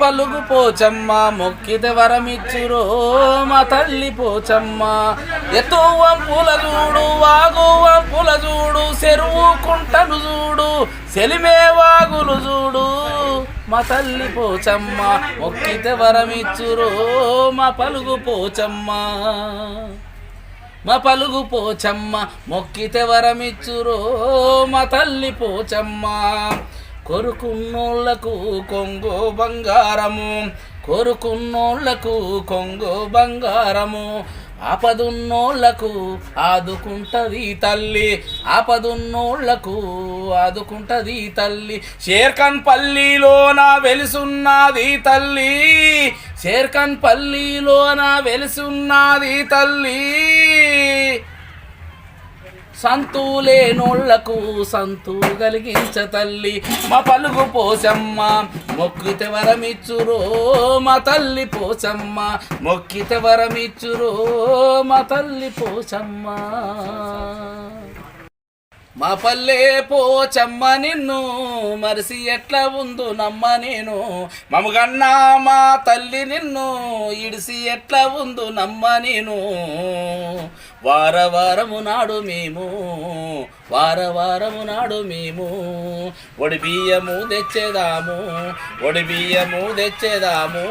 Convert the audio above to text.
పలుగు పోచమ్మ మొక్కితే వరమిచ్చురో మా తల్లి పోచమ్మ. ఎత్తు పూల చూడు వాగు పూల చూడు చెరువు కుంటను చూడు సెలిమే వాగులు చూడు. మా తల్లి పోచమ్మ మొక్కితే వరమిచ్చురో మా పలుగు పోచమ్మ మా పలుగు పోచమ్మ మొక్కితే వరమిచ్చురో మా తల్లి పోచమ్మ. కొరుకున్నోళ్ళకు కొంగు బంగారము కొరుకున్నోళ్ళకు కొంగు బంగారము. ఆపదున్నోళ్ళకు ఆదుకుంటది తల్లి ఆపదున్నోళ్ళకు ఆదుకుంటది తల్లి. షేర్ఖన్ పల్లిలోన వెలుసున్నది తల్లి షేర్ఖన్ పల్లిలోన వెలుసున్నది తల్లి. సంతులేనోళ్ళకు సంతు కలిగించ తల్లి. మా పలుగు పోసమ్మ మొక్కితే వరమిచ్చురో మా తల్లి పోచమ్మ. మొక్కితే వరమిచ్చురో మా తల్లి పోసమ్మ మా పల్లె పోచమ్మ నిన్ను మరిసి ఎట్లా ఉందు నమ్మ నేను. మమగన్నా మా తల్లి నిన్ను ఇడిసి ఎట్లా ఉందు నమ్మ నేను. వార వారము నాడు మేము వార వారము నాడు మేము. ఒడి బియ్యము తెచ్చేదాము ఒడి బియ్యము తెచ్చేదాము.